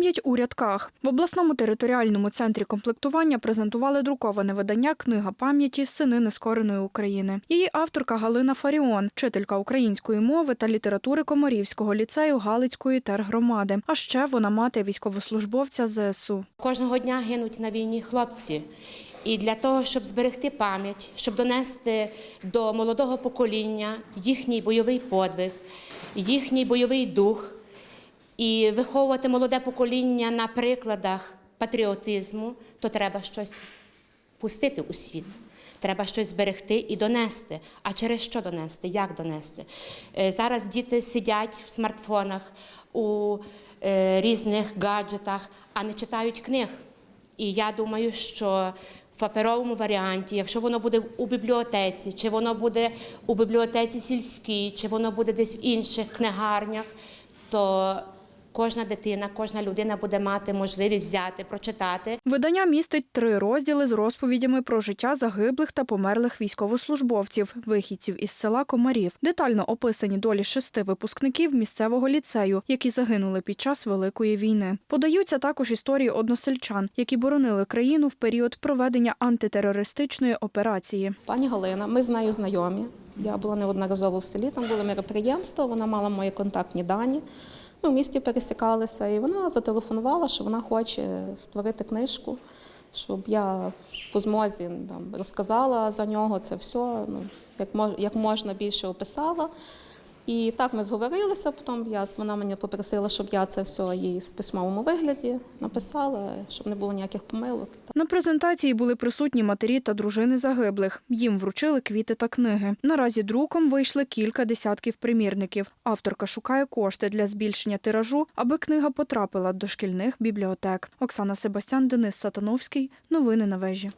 Пам'ять у рядках в обласному територіальному центрі комплектування презентували друковане видання Книга пам'яті Сини нескореної України. Її авторка Галина Фаріон, вчителька української мови та літератури Комарівського ліцею Галицької тергромади. А ще вона мати військовослужбовця ЗСУ. Кожного дня гинуть на війні хлопці. І для того, щоб зберегти пам'ять, щоб донести до молодого покоління їхній бойовий подвиг, їхній бойовий дух і виховувати молоде покоління на прикладах патріотизму, то треба щось пустити у світ. Треба щось зберегти і донести. А через що донести? Як донести? Е, Зараз діти сидять в смартфонах, у е, різних гаджетах, а не читають книг. І я думаю, що в паперовому варіанті, якщо воно буде у бібліотеці, чи воно буде у бібліотеці сільській, чи воно буде десь в інших книгарнях, то кожна дитина, кожна людина буде мати можливість взяти, прочитати Видання містить три розділи з розповідями про життя загиблих та померлих військовослужбовців, вихідців із села Комарів. Детально описані долі шести випускників місцевого ліцею, які загинули під час Великої війни. Подаються також історії односельчан, які боронили країну в період проведення антитерористичної операції. Пані Галина, ми з нею знайомі. Я була неодноразово в селі, там були мероприємства, вона мала мої контактні дані. Ми в місті пересікалися, і вона зателефонувала, що вона хоче створити книжку, щоб я по змозі там, розказала за нього це все, ну, як, мож, як можна більше описала. І так ми зговорилися, потім я, вона мене попросила, щоб я це все їй в письмовому вигляді написала, щоб не було ніяких помилок. На презентації були присутні матері та дружини загиблих. Їм вручили квіти та книги. Наразі друком вийшли кілька десятків примірників. Авторка шукає кошти для збільшення тиражу, аби книга потрапила до шкільних бібліотек. Оксана Себастян, Денис Сатановський. Новини на вежі.